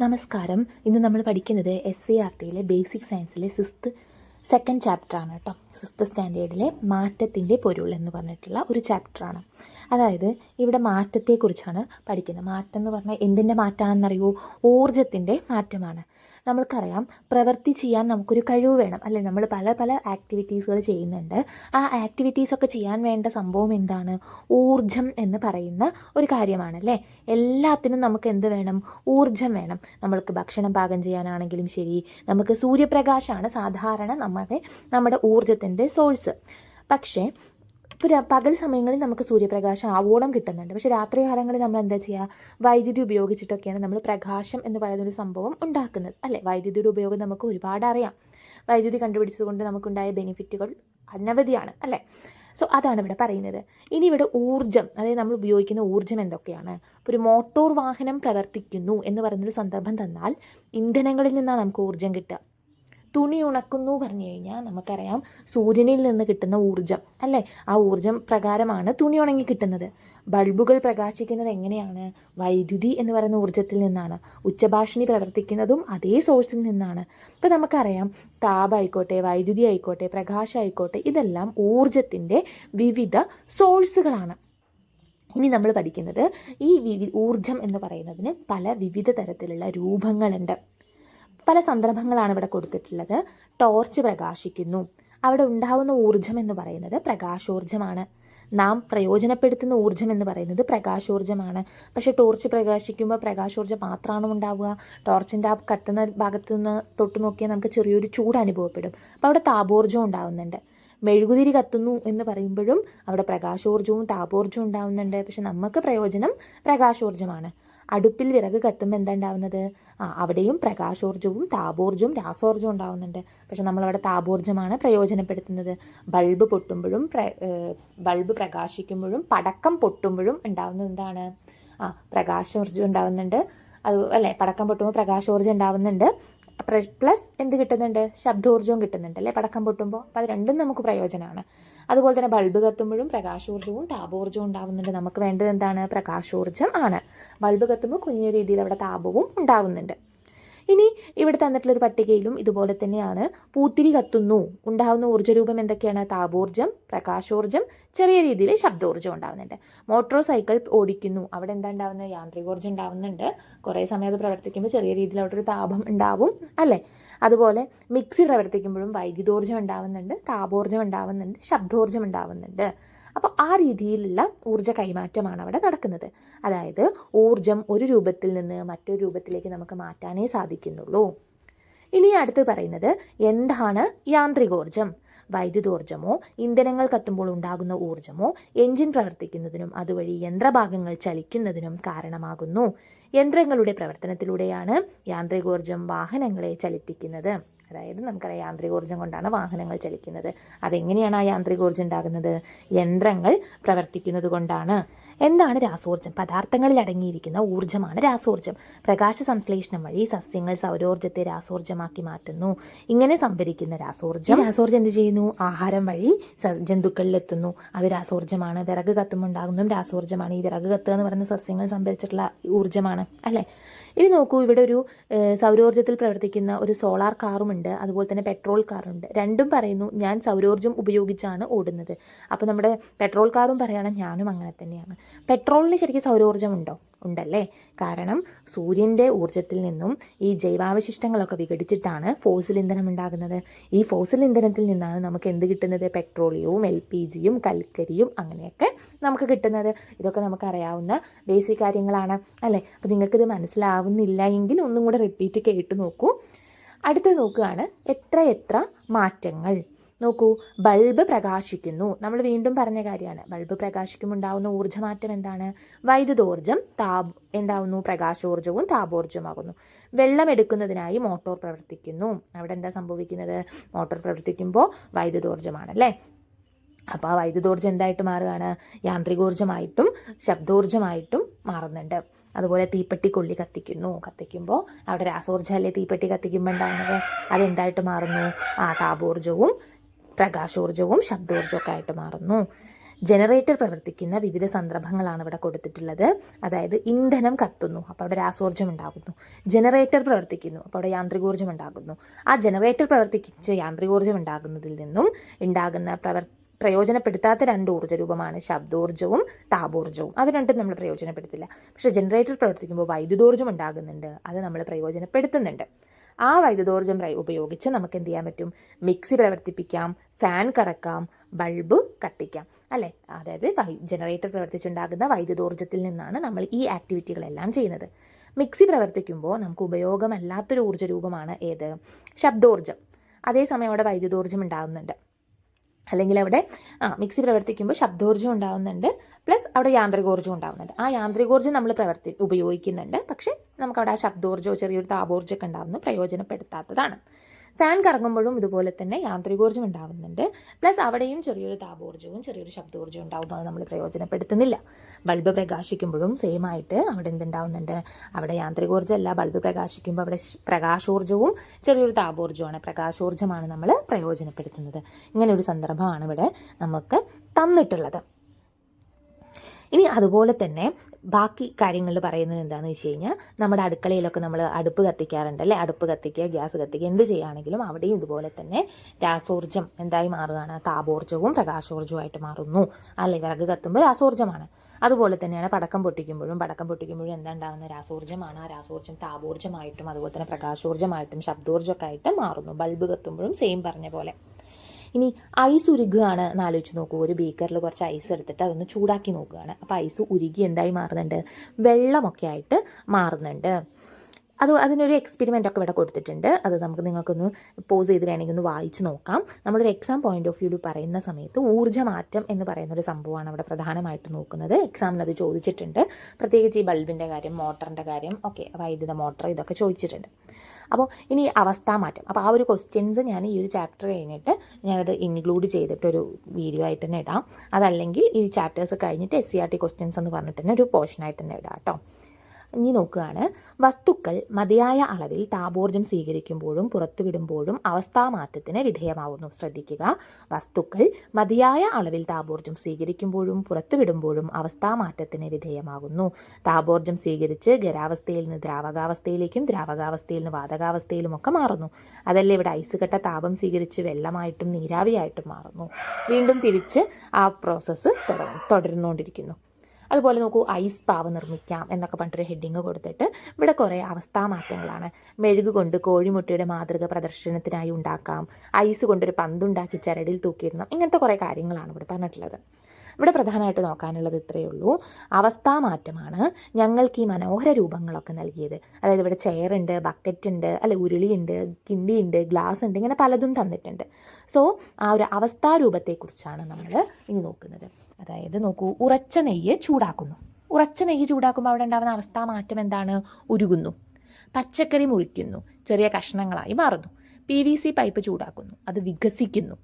നമസ്കാരം. ഇന്ന് നമ്മൾ പഠിക്കുന്നത് എസ് സി ആർ ടിയിലെ ബേസിക് സയൻസിലെ സിക്സ്ത് സെക്കൻഡ് ചാപ്റ്ററാണ് കേട്ടോ. സിക്സ്ത് സ്റ്റാൻഡേർഡിലെ മാറ്റത്തിന്റെ പൊരുൾ എന്ന് പറഞ്ഞിട്ടുള്ള ഒരു ചാപ്റ്ററാണ് അതായത് ഇവിടെ മാറ്റത്തെക്കുറിച്ചാണ് പഠിക്കുന്നത്. മാറ്റം എന്ന് പറഞ്ഞാൽ എന്തിന്റെ മാറ്റമാണെന്നറിയോ? ഊർജത്തിന്റെ മാറ്റമാണ്. നമ്മൾക്കറിയാം പ്രവൃത്തി ചെയ്യാൻ നമുക്കൊരു കഴിവ് വേണം. അല്ലേ? നമ്മൾ പല പല ആക്ടിവിറ്റീസുകൾ ചെയ്യുന്നുണ്ട്. ആ ആക്ടിവിറ്റീസൊക്കെ ചെയ്യാൻ വേണ്ട സംഭവം എന്താണ്? ഊർജം എന്ന് പറയുന്ന ഒരു കാര്യമാണ് അല്ലേ? എല്ലാത്തിനും നമുക്ക് എന്ത് വേണം? ഊർജം വേണം. നമ്മൾക്ക് ഭക്ഷണം പാകം ചെയ്യാനാണെങ്കിലും ശരി. നമുക്ക് സൂര്യപ്രകാശമാണ് സാധാരണ നമ്മുടെ നമ്മുടെ ഊർജത്തിന്റെ സോഴ്സ് പക്ഷേ പകൽ സമയങ്ങളിൽ നമുക്ക് സൂര്യപ്രകാശം ആവോളം കിട്ടുന്നുണ്ട്. പക്ഷേ രാത്രി കാലങ്ങളിൽ നമ്മൾ എന്താ ചെയ്യുക വൈദ്യുതി ഉപയോഗിച്ചിട്ടൊക്കെയാണ് നമ്മൾ പ്രകാശം എന്ന് പറയുന്നൊരു സംഭവം ഉണ്ടാക്കുന്നത്. അല്ലേ? വൈദ്യുതിയുടെ ഉപയോഗം നമുക്ക് ഒരുപാട് അറിയാം. വൈദ്യുതി കണ്ടുപിടിച്ചതുകൊണ്ട് നമുക്കുണ്ടായ ബെനിഫിറ്റുകൾ അനവധിയാണ്. അല്ലേ? സോ അതാണ് ഇവിടെ പറയുന്നത്. ഇനി ഇവിടെ ഊർജം അതായത് നമ്മൾ ഉപയോഗിക്കുന്ന ഊർജം എന്തൊക്കെയാണ്? ഒരു മോട്ടോർ വാഹനം പ്രവർത്തിക്കുന്നു എന്ന് പറയുന്നൊരു സന്ദർഭം തന്നാൽ ഇന്ധനങ്ങളിൽ നിന്നാണ് നമുക്ക് ഊർജം കിട്ടുക. തുണി ഉണക്കുന്നു പറഞ്ഞു കഴിഞ്ഞാൽ നമുക്കറിയാം സൂര്യനിൽ നിന്ന് കിട്ടുന്ന ഊർജം അല്ലേ? ആ ഊർജം പ്രകാരമാണ് തുണി ഉണങ്ങി കിട്ടുന്നത്. ബൾബുകൾ പ്രകാശിക്കുന്നത് എങ്ങനെയാണ്? വൈദ്യുതി എന്ന് പറയുന്ന ഊർജത്തിൽ നിന്നാണ്. ഉച്ചഭാഷിണി പ്രവർത്തിക്കുന്നതും അതേ സോഴ്സിൽ നിന്നാണ്. ഇപ്പം നമുക്കറിയാം താപായിക്കോട്ടെ വൈദ്യുതി ആയിക്കോട്ടെ പ്രകാശം ആയിക്കോട്ടെ ഇതെല്ലാം ഊർജത്തിന്റെ വിവിധ സോഴ്സുകളാണ്. ഇനി നമ്മൾ പഠിക്കുന്നത് ഈ വിവി ഊർജം എന്ന് പറയുന്നതിന് പല വിവിധ തരത്തിലുള്ള രൂപങ്ങളുണ്ട്. പല സന്ദർഭങ്ങളാണ് ഇവിടെ കൊടുത്തിട്ടുള്ളത്. ടോർച്ച് പ്രകാശിക്കുന്നു. അവിടെ ഉണ്ടാവുന്ന ഊർജം എന്ന് പറയുന്നത് പ്രകാശോർജമാണ് നാം പ്രയോജനപ്പെടുത്തുന്ന ഊർജം എന്ന് പറയുന്നത് പ്രകാശോർജമാണ് പക്ഷേ ടോർച്ച് പ്രകാശിക്കുമ്പോൾ പ്രകാശോർജം മാത്രമാണ് ഉണ്ടാവുക? ടോർച്ചിന്റെ ആ കത്തുന്ന ഭാഗത്തു നിന്ന് തൊട്ട് നോക്കിയാൽ നമുക്ക് ചെറിയൊരു ചൂട് അനുഭവപ്പെടും. അപ്പോൾ അവിടെ താപോർജം ഉണ്ടാവുന്നുണ്ട്. മെഴുകുതിരി കത്തുന്നു എന്ന് പറയുമ്പോഴും അവിടെ പ്രകാശോർജവും താപോർജവും ഉണ്ടാവുന്നുണ്ട്. പക്ഷെ നമുക്ക് പ്രയോജനം പ്രകാശോർജമാണ് അടുപ്പിൽ വിറക് കത്തുമ്പോൾ എന്താ ഉണ്ടാവുന്നത്? ആ അവിടെയും പ്രകാശോർജവും താപോർജവും രാസോർജവും ഉണ്ടാവുന്നുണ്ട്. പക്ഷെ നമ്മളവിടെ താപോർജമാണ് പ്രയോജനപ്പെടുത്തുന്നത്. ബൾബ് പൊട്ടുമ്പോഴും ബൾബ് പ്രകാശിക്കുമ്പോഴും പടക്കം പൊട്ടുമ്പോഴും ഉണ്ടാവുന്നത് എന്താണ്? ആ പ്രകാശോർജം ഉണ്ടാവുന്നുണ്ട്. അത് അല്ലേ? പടക്കം പൊട്ടുമ്പോൾ പ്രകാശോർജം ഉണ്ടാവുന്നുണ്ട്. പ്ലസ് എന്ത് കിട്ടുന്നുണ്ട്? ശബ്ദോർജവും കിട്ടുന്നുണ്ട് അല്ലേ? പടക്കം പൊട്ടുമ്പോൾ അപ്പോൾ അത് രണ്ടും നമുക്ക് പ്രയോജനമാണ്. അതുപോലെ തന്നെ ബൾബ് കത്തുമ്പോഴും പ്രകാശോർജവും താപോർജവും ഉണ്ടാകുന്നുണ്ട്. നമുക്ക് വേണ്ടത് എന്താണ്? പ്രകാശോർജം ആണ്. ബൾബ് കത്തുമ്പോൾ കുഞ്ഞു രീതിയിൽ അവിടെ താപവും ഉണ്ടാവുന്നുണ്ട് ഇനി ഇവിടെ തന്നിട്ടുള്ള ഒരു പട്ടികയിലും ഇതുപോലെ തന്നെയാണ്. പൂത്തിരി കത്തുന്നു. ഉണ്ടാകുന്ന ഊർജരൂപം എന്തൊക്കെയാണ്? താപോർജം പ്രകാശോർജം ചെറിയ രീതിയിൽ ശബ്ദോർജം ഉണ്ടാകുന്നുണ്ട് മോട്ടോർ സൈക്കിൾ ഓടിക്കുന്നു. അവിടെ എന്താ ഉണ്ടാകുന്നത് യാന്ത്രികോർജം ഉണ്ടാവുന്നുണ്ട്. കുറേ സമയം അത് പ്രവർത്തിക്കുമ്പോൾ ചെറിയ രീതിയിൽ അവിടെ ഒരു താപം ഉണ്ടാവും അല്ലേ? അതുപോലെ മിക്സി പ്രവർത്തിക്കുമ്പോഴും വൈദ്യുതോർജം ഉണ്ടാവുന്നുണ്ട് താപോർജം ഉണ്ടാവുന്നുണ്ട് ശബ്ദോർജം ഉണ്ടാവുന്നുണ്ട്. അപ്പോൾ ആ രീതിയിലുള്ള ഊർജ കൈമാറ്റമാണ് അവിടെ നടക്കുന്നത്. അതായത് ഊർജം ഒരു രൂപത്തിൽ നിന്ന് മറ്റൊരു രൂപത്തിലേക്ക് നമുക്ക് മാറ്റാനേ സാധിക്കുന്നുള്ളൂ. ഇനി അടുത്ത് പറയുന്നത് എന്താണ് യാന്ത്രികോർജം വൈദ്യുതോർജമോ ഇന്ധനങ്ങൾ കത്തുമ്പോൾ ഉണ്ടാകുന്ന ഊർജമോ എഞ്ചിൻ പ്രവർത്തിക്കുന്നതിനും അതുവഴി യന്ത്രഭാഗങ്ങൾ ചലിക്കുന്നതിനും കാരണമാകുന്നു. യന്ത്രങ്ങളുടെ പ്രവർത്തനത്തിലൂടെയാണ് യാന്ത്രികോർജം വാഹനങ്ങളെ ചലിപ്പിക്കുന്നത്. അതായത് നമുക്കറിയാം യാന്ത്രികോർജം കൊണ്ടാണ് വാഹനങ്ങൾ ചലിക്കുന്നത്. അതെങ്ങനെയാണ് ആ യാന്ത്രികോർജം ഉണ്ടാകുന്നത്? യന്ത്രങ്ങൾ പ്രവർത്തിക്കുന്നത് കൊണ്ടാണ്. എന്താണ് രാസോർജം പദാർത്ഥങ്ങളിൽ അടങ്ങിയിരിക്കുന്ന ഊർജമാണ് രാസോർജം പ്രകാശ സംശ്ലേഷണം വഴി സസ്യങ്ങൾ സൗരോർജത്തെ രാസോർജമാക്കി മാറ്റുന്നു. ഇങ്ങനെ സംഭരിക്കുന്ന രാസോർജം രാസോർജം എന്ത് ചെയ്യുന്നു? ആഹാരം വഴി ജന്തുക്കളിലെത്തുന്നു. അത് രാസോർജമാണ്. വിറക് കത്തുമ്പോൾ ഉണ്ടാകുന്നതും രാസോർജമാണ് ഈ വിറക് കത്തുക എന്ന് പറയുന്ന സസ്യങ്ങൾ സംഭരിച്ചിട്ടുള്ള ഊർജമാണ് അല്ലേ? ഇനി നോക്കൂ ഇവിടെ ഒരു സൗരോർജത്തിൽ പ്രവർത്തിക്കുന്ന ഒരു സോളാർ കാറുമുണ്ട് അതുപോലെ തന്നെ പെട്രോൾ കാറുണ്ട്. രണ്ടും പറയുന്നു ഞാൻ സൗരോർജം ഉപയോഗിച്ചാണ് ഓടുന്നത്. അപ്പോൾ നമ്മുടെ പെട്രോൾ കാറും പറയുകയാണ് ഞാനും അങ്ങനെ തന്നെയാണ്. പെട്രോളിന് ശരിക്കും സൗരോർജം ഉണ്ടോ? ഉണ്ടല്ലേ. കാരണം സൂര്യന്റെ ഊർജത്തിൽ നിന്നും ഈ ജൈവാവശിഷ്ടങ്ങളൊക്കെ വിഘടിച്ചിട്ടാണ് ഫോസിൽ ഇന്ധനം ഉണ്ടാകുന്നത്. ഈ ഫോസിൽ ഇന്ധനത്തിൽ നിന്നാണ് നമുക്ക് എന്ത് കിട്ടുന്നത്? പെട്രോളിയവും എൽ പി ജിയും കൽക്കരിയും അങ്ങനെയൊക്കെ നമുക്ക് കിട്ടുന്നത്. ഇതൊക്കെ നമുക്കറിയാവുന്ന ബേസിക് കാര്യങ്ങളാണ് അല്ലേ? അപ്പോൾ നിങ്ങൾക്കിത് മനസ്സിലാവുന്നില്ല എങ്കിൽ ഒന്നും കൂടെ റിപ്പീറ്റ് കേട്ട് നോക്കൂ. അടുത്ത് നോക്കുകയാണ്. എത്ര എത്ര മാറ്റങ്ങൾ. നോക്കൂ ബൾബ് പ്രകാശിക്കുന്നു. നമ്മൾ വീണ്ടും പറഞ്ഞ കാര്യമാണ്. ബൾബ് പ്രകാശിക്കുമ്പോൾ ഉണ്ടാകുന്ന ഊർജമാറ്റം എന്താണ്? വൈദ്യുതോർജം താപ് എന്താവുന്നു? പ്രകാശോർജവും താപോർജമാകുന്നു വെള്ളം എടുക്കുന്നതിനായി മോട്ടോർ പ്രവർത്തിക്കുന്നു. അവിടെ എന്താ സംഭവിക്കുന്നത്? മോട്ടോർ പ്രവർത്തിക്കുമ്പോൾ വൈദ്യുതോർജമാണ് അല്ലേ അപ്പോൾ ആ വൈദ്യുതോർജം എന്തായിട്ട് മാറുകയാണ്? യാന്ത്രികോർജമായിട്ടും ശബ്ദോർജമായിട്ടും മാറുന്നുണ്ട്. അതുപോലെ തീപ്പെട്ടി കൊള്ളി കത്തിക്കുന്നു. കത്തിക്കുമ്പോൾ അവിടെ രാസോർജമല്ലേ തീപ്പെട്ടി കത്തിക്കുമ്പോൾ ഉണ്ടാകുന്നത് അതെന്തായിട്ട് മാറുന്നു? ആ താപോർജവും പ്രകാശോർജവും ശബ്ദോർജവും ഒക്കെ ആയിട്ട് മാറുന്നു. ജനറേറ്റർ പ്രവർത്തിക്കുന്ന വിവിധ സന്ദർഭങ്ങളാണ് ഇവിടെ കൊടുത്തിട്ടുള്ളത്. അതായത് ഇന്ധനം കത്തുന്നു. അപ്പോൾ അവിടെ രാസോർജം ഉണ്ടാകുന്നു. ജനറേറ്റർ പ്രവർത്തിക്കുന്നു. അപ്പോൾ അവിടെ യാന്ത്രികോർജം ഉണ്ടാകുന്നു. ആ ജനറേറ്റർ പ്രവർത്തിച്ച് യാന്ത്രികോർജം ഉണ്ടാകുന്നതിൽ നിന്നും ഉണ്ടാകുന്ന പ്രവർ പ്രയോജനപ്പെടുത്താത്ത രണ്ട് ഊർജ രൂപമാണ് ശബ്ദോർജവും താപോർജവും. അത് രണ്ടും നമ്മൾ പ്രയോജനപ്പെടുത്തില്ല. പക്ഷേ ജനറേറ്റർ പ്രവർത്തിക്കുമ്പോൾ വൈദ്യുതോർജം ഉണ്ടാകുന്നുണ്ട്. അത് നമ്മൾ പ്രയോജനപ്പെടുത്തുന്നുണ്ട്. ആ വൈദ്യുതോർജം ഉപയോഗിച്ച് നമുക്ക് എന്ത് ചെയ്യാൻ പറ്റും? മിക്സി പ്രവർത്തിപ്പിക്കാം ഫാൻ കറക്കാം ബൾബ് കത്തിക്കാം. അല്ലേ? അതായത് ജനറേറ്റർ പ്രവർത്തിച്ചുണ്ടാകുന്ന വൈദ്യുതോർജത്തിൽ നിന്നാണ് നമ്മൾ ഈ ആക്ടിവിറ്റികളെല്ലാം ചെയ്യുന്നത്. മിക്സി പ്രവർത്തിക്കുമ്പോൾ നമുക്ക് ഉപയോഗമല്ലാത്തൊരു ഊർജ രൂപമാണ് ഏത്? ശബ്ദോർജം. അതേസമയം അവിടെ വൈദ്യുതോർജം ഉണ്ടാകുന്നുണ്ട്. അല്ലെങ്കിൽ അവിടെ ആ മിക്സി പ്രവർത്തിക്കുമ്പോൾ ശബ്ദോർജം ഉണ്ടാകുന്നുണ്ട് പ്ലസ് അവിടെ യാന്ത്രികോർജം ഉണ്ടാകുന്നുണ്ട് ആ യാന്ത്രികോർജം നമ്മൾ പ്രവർത്തി ഉപയോഗിക്കുന്നുണ്ട്. പക്ഷേ നമുക്കവിടെ ആ ശബ്ദോർജമോ ചെറിയൊരു താപോർജമൊക്കെ ഉണ്ടാകുന്നു പ്രയോജനപ്പെടുത്താത്തതാണ്. ഫാൻ കറങ്ങുമ്പോഴും ഇതുപോലെ തന്നെ യാന്ത്രികോർജം ഉണ്ടാകുന്നുണ്ട് പ്ലസ് അവിടെയും ചെറിയൊരു താപോർജവും ചെറിയൊരു ശബ്ദോർജവും ഉണ്ടാകുന്നു അത് നമ്മൾ പ്രയോജനപ്പെടുത്തുന്നില്ല. ബൾബ് പ്രകാശിക്കുമ്പോഴും സെയിം ആയിട്ട് അവിടെ എന്തുണ്ടാവുന്നുണ്ട്? അവിടെ യാന്ത്രികോർജമല്ല ബൾബ് പ്രകാശിക്കുമ്പോൾ അവിടെ പ്രകാശോർജവും ചെറിയൊരു താപോർജമാണ് പ്രകാശോർജമാണ് നമ്മൾ പ്രയോജനപ്പെടുത്തുന്നത്. ഇങ്ങനെ ഒരു സന്ദർഭമാണ് ഇവിടെ നമുക്ക് തന്നിട്ടുള്ളത്. ഇനി അതുപോലെ തന്നെ ബാക്കി കാര്യങ്ങൾ പറയുന്നത് എന്താണെന്ന് വെച്ച് കഴിഞ്ഞാൽ നമ്മുടെ അടുക്കളയിലൊക്കെ നമ്മൾ അടുപ്പ് കത്തിക്കാറുണ്ട് അല്ലേ? അടുപ്പ് കത്തിക്കുക ഗ്യാസ് കത്തിക്കുക എന്ത് ചെയ്യുകയാണെങ്കിലും അവിടെയും ഇതുപോലെ തന്നെ രാസോർജം എന്തായി മാറുകയാണ്. താപോർജവും പ്രകാശോർജവുമായിട്ട് മാറുന്നു. അല്ലെ? വിറക് കത്തുമ്പോൾ രാസോർജമാണ്. അതുപോലെ തന്നെയാണ് പടക്കം പൊട്ടിക്കുമ്പോഴും പടക്കം പൊട്ടിക്കുമ്പോഴും എന്താ ഉണ്ടാകുന്ന രാസോർജമാണ്. ആ രാസോർജം താപോർജമായിട്ടും അതുപോലെ തന്നെ പ്രകാശോർജമായിട്ടും ശബ്ദോർജമൊക്കെ ആയിട്ട് മാറുന്നു. ബൾബ് കത്തുമ്പോഴും സെയിം പറഞ്ഞ പോലെ. ഇനി ഐസ് ഉരുകുകയാണ് എന്ന് ആലോചിച്ച് നോക്കൂ. ഒരു ബേക്കറിൽ കുറച്ച് ഐസ് എടുത്തിട്ട് അതൊന്ന് ചൂടാക്കി നോക്കുകയാണ്. അപ്പോൾ ഐസ് ഉരുകി എന്തായി മാറുന്നുണ്ട്? വെള്ളമൊക്കെ ആയിട്ട് മാറുന്നുണ്ട്. അത് അതിനൊരു എക്സ്പെരിമെന്റ് ഒക്കെ ഇവിടെ കൊടുത്തിട്ടുണ്ട്. അത് നമുക്ക് നിങ്ങൾക്കൊന്ന് പോസ് ചെയ്ത് വേണമെങ്കിൽ ഒന്ന് വായിച്ച് നോക്കാം. നമ്മളൊരു എക്സാം പോയിന്റ് ഓഫ് വ്യൂവിൽ പറയുന്ന സമയത്ത് ഊർജമാറ്റം എന്ന് പറയുന്ന ഒരു സംഭവമാണ് അവിടെ പ്രധാനമായിട്ട് നോക്കുന്നത്. എക്സാമിന് അത് ചോദിച്ചിട്ടുണ്ട്. പ്രത്യേകിച്ച് ഈ ബൾബിന്റെ കാര്യം മോട്ടറിന്റെ കാര്യം ഓക്കെ വൈദ്യുത മോട്ടർ ഇതൊക്കെ ചോദിച്ചിട്ടുണ്ട്. അപ്പോൾ ഇനി അവസ്ഥാമാറ്റം അപ്പോൾ ആ ഒരു ക്വസ്റ്റ്യൻസ് ഞാൻ ഈ ഒരു ചാപ്റ്റർ കഴിഞ്ഞിട്ട് ഞാനത് ഇൻക്ലൂഡ് ചെയ്തിട്ടൊരു വീഡിയോ ആയിട്ട് തന്നെ ഇടാം. അതല്ലെങ്കിൽ ഈ ചാപ്റ്റേഴ്സ് കഴിഞ്ഞിട്ട് S C R T questions എന്ന് പറഞ്ഞിട്ട് തന്നെ ഒരു പോർഷനായിട്ട് തന്നെ ഇടാം കേട്ടോ. ഇനി നോക്കുകയാണ്. വസ്തുക്കൾ മതിയായ അളവിൽ താപോർജം സ്വീകരിക്കുമ്പോഴും പുറത്തുവിടുമ്പോഴും അവസ്ഥാമാറ്റത്തിന് വിധേയമാവുന്നു. ശ്രദ്ധിക്കുക. വസ്തുക്കൾ മതിയായ അളവിൽ താപോർജം സ്വീകരിക്കുമ്പോഴും പുറത്തുവിടുമ്പോഴും അവസ്ഥാമാറ്റത്തിന് വിധേയമാകുന്നു. താപോർജം സ്വീകരിച്ച് ഖരാവസ്ഥയിൽ നിന്ന് ദ്രാവകാവസ്ഥയിലേക്കും ദ്രാവകാവസ്ഥയിൽ നിന്ന് വാതകാവസ്ഥയിലും ഒക്കെ മാറുന്നു. അതല്ലേ ഇവിടെ ഐസ് കെട്ട താപം സ്വീകരിച്ച് വെള്ളമായിട്ടും നീരാവിയായിട്ടും മാറുന്നു. വീണ്ടും തിരിച്ച് ആ പ്രോസസ്സ് തുടർന്നു തുടർന്നുകൊണ്ടിരിക്കുന്നു. അതുപോലെ നോക്കൂ ഐസ് പാവ് നിർമ്മിക്കാം എന്നൊക്കെ പറഞ്ഞിട്ടൊരു ഹെഡിങ് കൊടുത്തിട്ട് ഇവിടെ കുറേ അവസ്ഥാ മാറ്റങ്ങളാണ്. മെഴുക് കൊണ്ട് കോഴിമുട്ടയുടെ മാതൃക പ്രദർശനത്തിനായി ഉണ്ടാക്കാം. ഐസ് കൊണ്ടൊരു പന്തുണ്ടാക്കി ചരടിൽ തൂക്കിയിടണം. ഇങ്ങനത്തെ കുറേ കാര്യങ്ങളാണ് ഇവിടെ പറഞ്ഞിട്ടുള്ളത്. ഇവിടെ പ്രധാനമായിട്ട് നോക്കാനുള്ളത് ഇത്രയേ ഉള്ളൂ. അവസ്ഥാ മാറ്റമാണ് ഞങ്ങൾക്ക് ഈ മനോഹര രൂപങ്ങളൊക്കെ നൽകിയത്. അതായത് ഇവിടെ ചെയറുണ്ട് ബക്കറ്റ് ഉണ്ട് അല്ലെ ഉരുളിയുണ്ട് കിണ്ടിയുണ്ട് ഗ്ലാസ് ഉണ്ട് ഇങ്ങനെ പലതും തന്നിട്ടുണ്ട്. സോ ആ ഒരു അവസ്ഥാരൂപത്തെക്കുറിച്ചാണ് നമ്മൾ ഇനി നോക്കുന്നത്. അതായത് നോക്കൂ ഉറച്ച നെയ്യ് ചൂടാക്കുന്നു. ഉറച്ച നെയ്യ് ചൂടാക്കുമ്പോൾ അവിടെ ഉണ്ടാകുന്ന അവസ്ഥാ മാറ്റം എന്താണ്? ഉരുകുന്നു. പച്ചക്കറി മുറിക്കുന്നു. ചെറിയ കഷ്ണങ്ങളായി മാറുന്നു. പി വി സി പൈപ്പ് ചൂടാക്കുന്നു. അത് വികസിക്കുന്നു.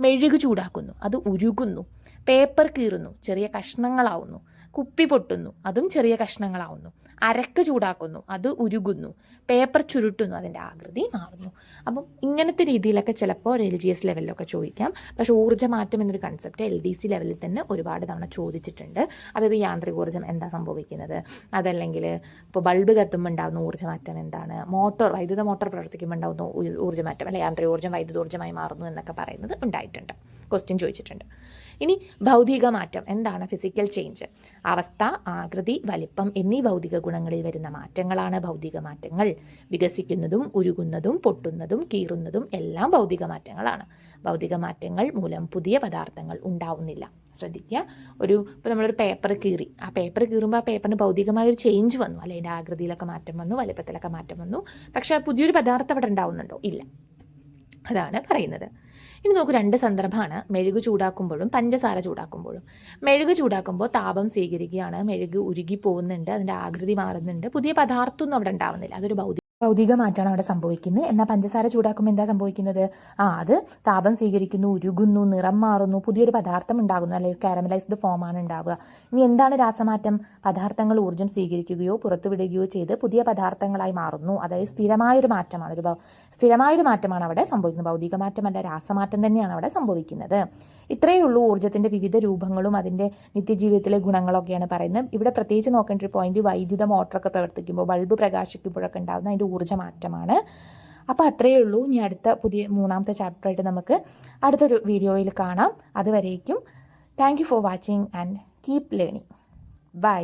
മെഴുക് ചൂടാക്കുന്നു. അത് ഉരുകുന്നു. പേപ്പർ കീറുന്നു. ചെറിയ കഷ്ണങ്ങളാവുന്നു. കുപ്പി പൊട്ടുന്നു അതും ചെറിയ കഷ്ണങ്ങളാവുന്നു. അരക്ക് ചൂടാക്കുന്നു അത് ഉരുകുന്നു പേപ്പർ ചുരുട്ടുന്നു അതിന്റെ ആകൃതി മാറുന്നു. അപ്പം ഇങ്ങനത്തെ രീതിയിലൊക്കെ ചിലപ്പോൾ എൽ ജി എസ് ലെവലിലൊക്കെ ചോദിക്കാം. പക്ഷേ ഊർജമാറ്റം എന്നൊരു കൺസെപ്റ്റ് എൽ ഡി സി ലെവലിൽ തന്നെ ഒരുപാട് തവണ ചോദിച്ചിട്ടുണ്ട്. അതായത് യാന്ത്രികോർജം എന്താ സംഭവിക്കുന്നത്? അതല്ലെങ്കിൽ ഇപ്പോൾ ബൾബ് കത്തുമ്പോൾ ഉണ്ടാകുന്ന ഊർജമാറ്റം എന്താണ്? മോട്ടോർ വൈദ്യുത മോട്ടോർ പ്രവർത്തിക്കുമ്പോൾ ഉണ്ടാകുന്ന ഊർജമാറ്റം ഊർജം യാന്ത്രികോർജം വൈദ്യുതോർജമായി മാറുന്നു എന്നൊക്കെ പറയുന്നത് ഉണ്ടായിട്ടുണ്ട്. ക്വസ്റ്റ്യൻ ചോദിച്ചിട്ടുണ്ട്. ഇനി ഭൗതിക മാറ്റം. എന്താണ് ഫിസിക്കൽ ചേഞ്ച് അവസ്ഥ ആകൃതി വലിപ്പം എന്നീ ഭൗതിക ഗുണങ്ങളിൽ വരുന്ന മാറ്റങ്ങളാണ് ഭൗതിക മാറ്റങ്ങൾ. വികസിക്കുന്നതും ഉരുകുന്നതും പൊട്ടുന്നതും കീറുന്നതും എല്ലാം ഭൗതിക മാറ്റങ്ങളാണ്. ഭൗതിക മാറ്റങ്ങൾ മൂലം പുതിയ പദാർത്ഥങ്ങൾ ഉണ്ടാവുന്നില്ല. ശ്രദ്ധിക്കുക. ഒരു ഇപ്പോൾ നമ്മളൊരു പേപ്പർ കീറി. ആ പേപ്പർ കീറുമ്പോൾ ആ പേപ്പറിന് ഭൗതികമായ ഒരു ചേഞ്ച് വന്നു. അല്ലെ? അതിന്റെ ആകൃതിയിലൊക്കെ മാറ്റം വന്നു വലിപ്പത്തിലൊക്കെ മാറ്റം വന്നു. പക്ഷേ പുതിയൊരു പദാർത്ഥം അവിടെ ഉണ്ടാവുന്നുണ്ടോ? ഇല്ല. അതാണ് പറയുന്നത്. ഇനി നമുക്ക് രണ്ട് സന്ദർഭമാണ്. മെഴുക് ചൂടാക്കുമ്പോഴും പഞ്ചസാര ചൂടാക്കുമ്പോഴും. മെഴുക് ചൂടാക്കുമ്പോൾ താപം സ്വീകരിക്കുകയാണ്. മെഴുക് ഉരുകി പോകുന്നുണ്ട് അതിന്റെ ആകൃതി മാറുന്നുണ്ട്. പുതിയ പദാർത്ഥമൊന്നും അവിടെ ഉണ്ടാവുന്നില്ല. അതൊരു ഭൗതിക ഭൗതിക മാറ്റമാണ് അവിടെ സംഭവിക്കുന്നത്. എന്നാൽ പഞ്ചസാര ചൂടാക്കുമ്പോൾ എന്താ സംഭവിക്കുന്നത്? ആ അത് താപം സ്വീകരിക്കുന്നു ഉരുകുന്നു നിറം മാറുന്നു പുതിയൊരു പദാർത്ഥം ഉണ്ടാകുന്നു അല്ലെങ്കിൽ കാരമലൈസ്ഡ് ഫോമാണ് ഉണ്ടാവുക. ഇനി എന്താണ് രാസമാറ്റം? പദാർത്ഥങ്ങൾ ഊർജം സ്വീകരിക്കുകയോ പുറത്തുവിടുകയോ ചെയ്ത് പുതിയ പദാർത്ഥങ്ങളായി മാറുന്നു. അതായത് സ്ഥിരമായൊരു മാറ്റമാണ് ഒരു സ്ഥിരമായൊരു മാറ്റമാണ് അവിടെ സംഭവിക്കുന്നത്. ഭൗതിക മാറ്റമല്ല രാസമാറ്റം തന്നെയാണ് അവിടെ സംഭവിക്കുന്നത്. ഇത്രയേ ഉള്ളൂ ഊർജത്തിന്റെ വിവിധ രൂപങ്ങളും അതിന്റെ നിത്യജീവിതത്തിലെ ഗുണങ്ങളൊക്കെയാണ് പറയുന്നത്. ഇവിടെ പ്രത്യേകിച്ച് നോക്കേണ്ട ഒരു പോയിന്റ് വൈദ്യുത മോട്ടറൊക്കെ പ്രവർത്തിക്കുമ്പോൾ ബൾബ് പ്രകാശിക്കുമ്പോഴൊക്കെ ഉണ്ടാകുന്ന അതിന്റെ ഊർജ മാറ്റമാണ്. അപ്പോൾ അത്രയേ ഉള്ളൂ. ഇനി അടുത്ത പുതിയ മൂന്നാമത്തെ ചാപ്റ്ററായിട്ട് നമുക്ക് അടുത്തൊരു വീഡിയോയിൽ കാണാം. അതുവരേക്കും thank you for watching and keep learning bye